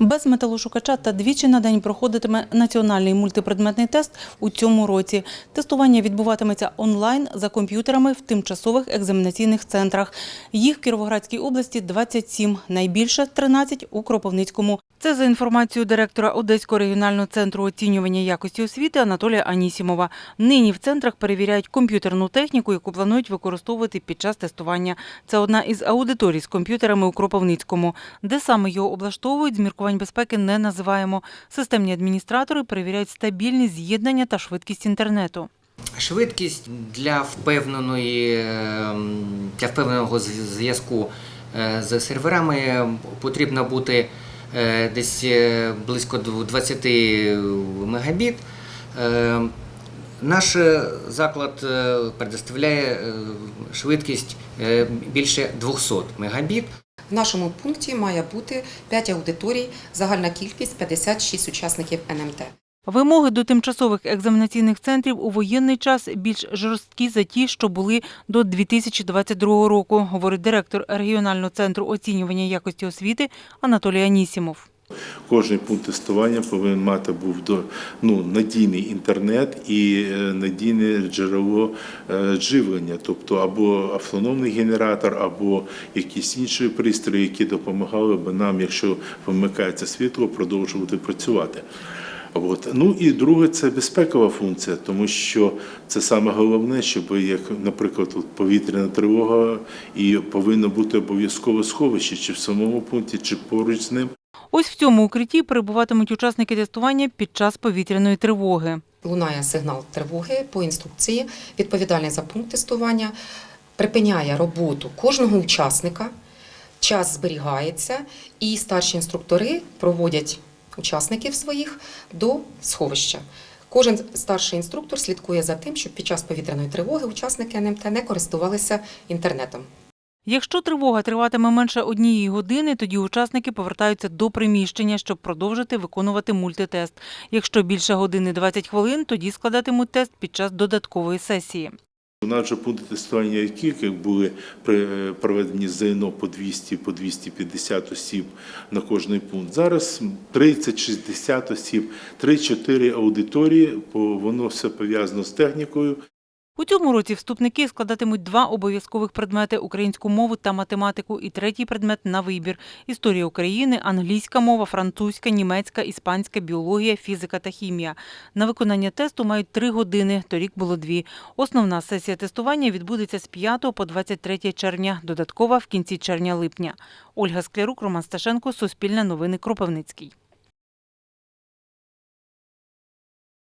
Без металошукача та двічі на день проходитиме національний мультипредметний тест у цьому році. Тестування відбуватиметься онлайн за комп'ютерами в тимчасових екзаменаційних центрах. Їх в Кіровоградській області 27, найбільше 13 у Кропивницькому. Це за інформацією директора Одеського регіонального центру оцінювання якості освіти Анатолія Анісімова. Нині в центрах перевіряють комп'ютерну техніку, яку планують використовувати під час тестування. Це одна із аудиторій з комп'ютерами у Кропивницькому. Де саме його облаштовують, з міркувань безпеки не називаємо. Системні адміністратори перевіряють стабільність з'єднання та швидкість інтернету. Швидкість для впевненої ем, для впевненого зв'язку е, з серверами потрібно бути десь е, близько дв- 20 мегабіт. Е, Наш е, заклад е, предоставляє е, швидкість е, більше 200 мегабіт. В нашому пункті має бути 5 аудиторій, загальна кількість 56 учасників НМТ. Вимоги до тимчасових екзаменаційних центрів у воєнний час більш жорсткі за ті, що були до 2022 року, говорить директор регіонального центру оцінювання якості освіти Анатолій Анісімов. Кожний пункт тестування повинен мати був до ну надійний інтернет і е, надійне джерело е, живлення, тобто або автономний генератор, або якісь інші пристрої, які допомагали б нам, якщо вимикається світло, продовжувати працювати. От. Ну і друге, це безпекова функція, тому що це саме головне, щоб як, наприклад, от повітряна тривога, і повинно бути обов'язково сховище, чи в самому пункті, чи поруч з ним. Ось в цьому укритті перебуватимуть учасники тестування під час повітряної тривоги. Лунає сигнал тривоги по інструкції. Відповідальний за пункт тестування припиняє роботу кожного учасника, час зберігається, і старші інструктори проводять учасників своїх до сховища. Кожен старший інструктор слідкує за тим, щоб під час повітряної тривоги учасники НМТ не користувалися інтернетом. Якщо тривога триватиме менше однієї години, тоді учасники повертаються до приміщення, щоб продовжити виконувати мультитест. Якщо більше години 20 хвилин, тоді складатимуть тест під час додаткової сесії. У нас же пункти тестування, які були проведені ЗНО по 200, по 250 осіб на кожний пункт. Зараз 30-60 осіб, 3-4 аудиторії, воно все пов'язано з технікою. У цьому році вступники складатимуть два обов'язкових предмети – українську мову та математику і третій предмет на вибір – історія України, англійська мова, французька, німецька, іспанська, біологія, фізика та хімія. На виконання тесту мають три години, торік було дві. Основна сесія тестування відбудеться з 5 по 23 червня, додаткова в кінці червня-липня. Ольга Склярук, Роман Сташенко, Суспільне новини, Кропивницький.